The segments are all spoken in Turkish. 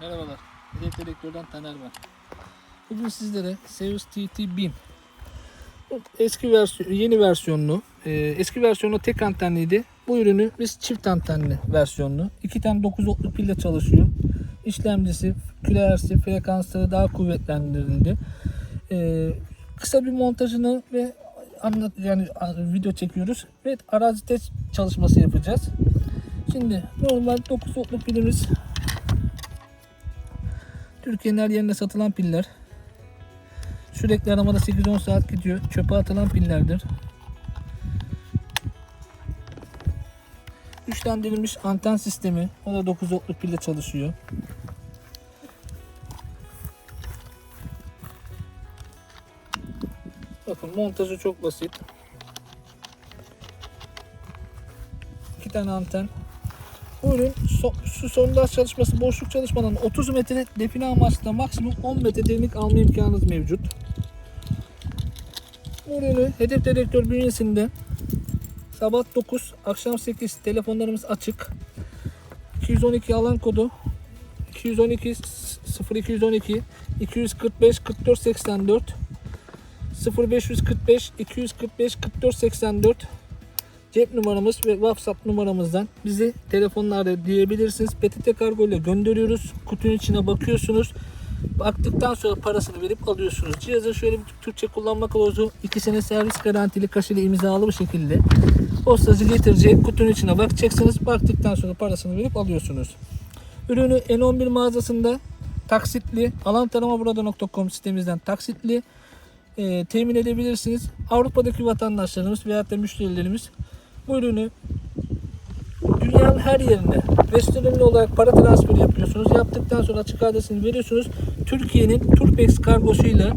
Merhabalar. Hedef Direktör'den Taner ben. Bugün sizlere Seus TT 1000 Bu eski versiyon, yeni versiyonlu, e, eski versiyonu tek antenliydi. Bu ürünü biz çift antenli versiyonlu. iki tane 9 voltluk pille çalışıyor. İşlemcisi, külersi, frekansları daha kuvvetlendirildi. E, kısa bir montajını ve anlat yani video çekiyoruz ve arazi test çalışması yapacağız. Şimdi normal 9 voltluk pilimiz Türkiye'nin her yerinde satılan piller. Sürekli aramada 8-10 saat gidiyor. Çöpe atılan pillerdir. Üçlendirilmiş anten sistemi. O da 9 voltluk pille çalışıyor. Bakın montajı çok basit. İki tane anten. Bu ürün so, su sondaj çalışması, boşluk çalışmadan 30 metre define amaçlı maksimum 10 metre derinlik alma imkanınız mevcut. Bu ürünü hedef dedektör bünyesinde sabah 9, akşam 8 telefonlarımız açık. 212 alan kodu 212 0212 245 44 84 0545 245 44 84 cep numaramız ve WhatsApp numaramızdan bizi telefonla diyebilirsiniz. PTT kargo ile gönderiyoruz. Kutunun içine bakıyorsunuz. Baktıktan sonra parasını verip alıyorsunuz. Cihazın şöyle bir Türkçe kullanma kılavuzu 2 sene servis garantili kaşeli imzalı bir şekilde postacı getirecek kutunun içine bakacaksınız. Baktıktan sonra parasını verip alıyorsunuz. Ürünü N11 mağazasında taksitli alantaramaburada.com sitemizden taksitli e, temin edebilirsiniz. Avrupa'daki vatandaşlarımız veya da müşterilerimiz bu ürünü dünyanın her yerine Western'li olarak para transferi yapıyorsunuz. Yaptıktan sonra açık adresini veriyorsunuz. Türkiye'nin Turpex kargosuyla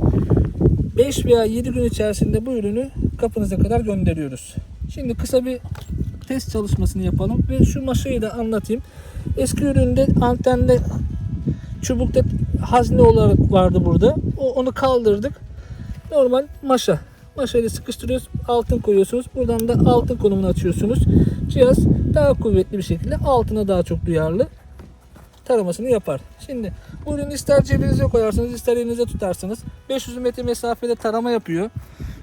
5 veya 7 gün içerisinde bu ürünü kapınıza kadar gönderiyoruz. Şimdi kısa bir test çalışmasını yapalım ve şu maşayı da anlatayım. Eski üründe antende çubukta hazne olarak vardı burada. O, onu kaldırdık. Normal maşa. Maşayla sıkıştırıyoruz. Altın koyuyorsunuz. Buradan da altın konumunu açıyorsunuz. Cihaz daha kuvvetli bir şekilde altına daha çok duyarlı taramasını yapar. Şimdi bu ürünü ister cebinize koyarsınız ister elinize tutarsınız. 500 metre mesafede tarama yapıyor.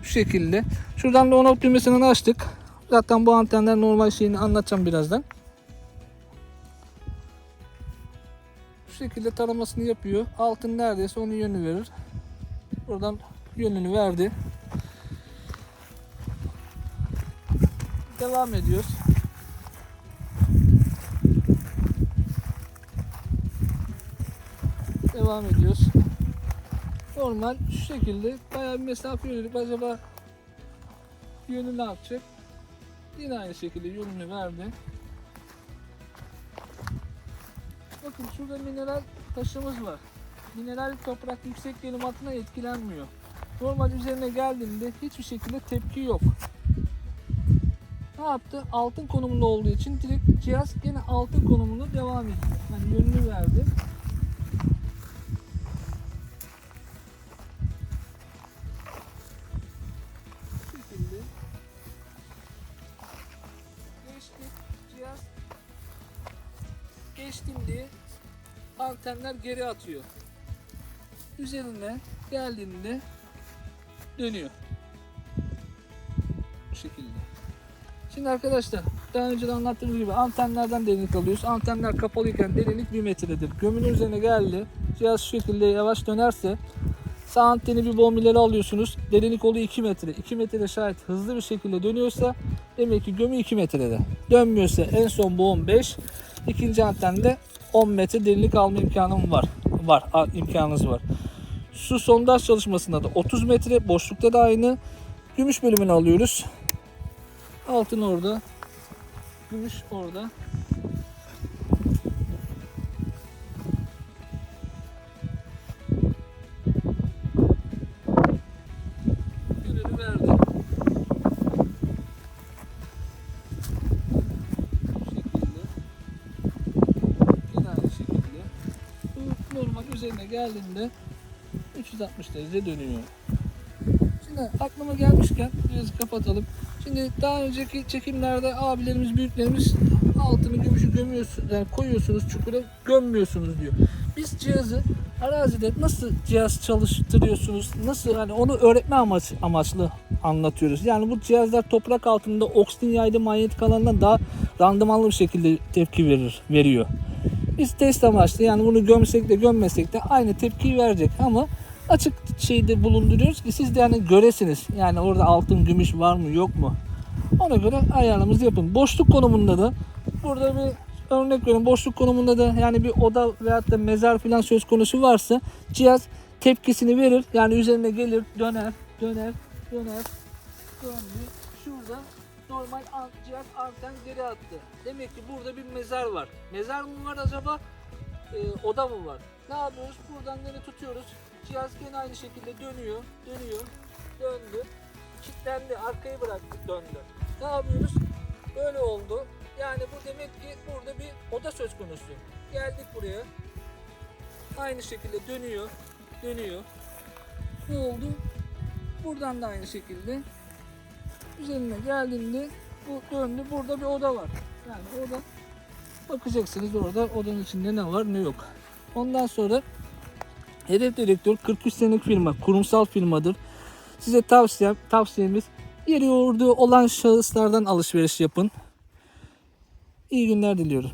Şu şekilde. Şuradan da on düğmesini açtık. Zaten bu antenler normal şeyini anlatacağım birazdan. Şu şekilde taramasını yapıyor. Altın neredeyse onun yönünü verir. Buradan yönünü verdi. Devam ediyoruz. Devam ediyoruz. Normal şu şekilde bayağı bir mesafe yürüdük. Acaba yönü ne yapacak? Yine aynı şekilde yönünü verdi. Bakın şurada mineral taşımız var. Mineral toprak yüksek gelim altına etkilenmiyor. Normal üzerine geldiğinde hiçbir şekilde tepki yok. Yaptı? Altın konumunda olduğu için direkt cihaz yine altın konumunda devam ediyor. Yani yönünü verdi. Şekilde geçti. Cihaz geçtim antenler geri atıyor. Üzerine geldiğinde dönüyor. Bu şekilde. Şimdi arkadaşlar daha önce de anlattığım gibi antenlerden derinlik alıyoruz. Antenler kapalıyken derinlik 1 metredir. Gömünün üzerine geldi. Cihaz şu şekilde yavaş dönerse sağ anteni bir bom ileri alıyorsunuz. Derinlik oluyor 2 metre. 2 metrede şayet hızlı bir şekilde dönüyorsa demek ki gömü 2 metrede. Dönmüyorsa en son boğum 5. İkinci antende 10 metre derinlik alma imkanım var. Var, imkanınız var. Su sondaj çalışmasında da 30 metre, boşlukta da aynı. Gümüş bölümünü alıyoruz. Altın orada. Gümüş orada. Bu şekilde. Yine şekilde. Normal üzerine geldiğinde 360 derece dönüyor. Şimdi aklıma gelmişken biraz kapatalım. Şimdi daha önceki çekimlerde abilerimiz, büyüklerimiz altını gümüşü gömüyorsunuz, yani koyuyorsunuz çukura, gömmüyorsunuz diyor. biz cihazı arazide nasıl cihaz çalıştırıyorsunuz, nasıl hani onu öğretme amaç, amaçlı anlatıyoruz. Yani bu cihazlar toprak altında oksijen yaylı manyetik alandan daha randımanlı bir şekilde tepki verir, veriyor. Biz test amaçlı yani bunu gömsek de gömmesek de aynı tepkiyi verecek ama açık şeyde bulunduruyoruz ki siz de yani göresiniz. Yani orada altın gümüş var mı yok mu? Ona göre ayarlamanızı yapın. Boşluk konumunda da burada bir örnek verin. Boşluk konumunda da yani bir oda veyahut da mezar falan söz konusu varsa cihaz tepkisini verir. Yani üzerine gelir, döner, döner, döner, döndü. Şurada normal cihaz anten geri attı. Demek ki burada bir mezar var. Mezar mı var acaba? Ee, oda mı var? Ne yapıyoruz? Buradan gene tutuyoruz. Cihaz gene aynı şekilde dönüyor, dönüyor, döndü. Kilitlendi, arkayı bıraktık, döndü. Ne yapıyoruz? Böyle oldu. Yani bu demek ki burada bir oda söz konusu. Geldik buraya. Aynı şekilde dönüyor, dönüyor. Ne oldu? Buradan da aynı şekilde üzerine geldiğinde bu döndü. Burada bir oda var. Yani oda bakacaksınız orada odanın içinde ne var ne yok. Ondan sonra Hedef Direktör 43 senelik firma, kurumsal firmadır. Size tavsiyem, tavsiyemiz yeri yoğurdu olan şahıslardan alışveriş yapın. İyi günler diliyorum.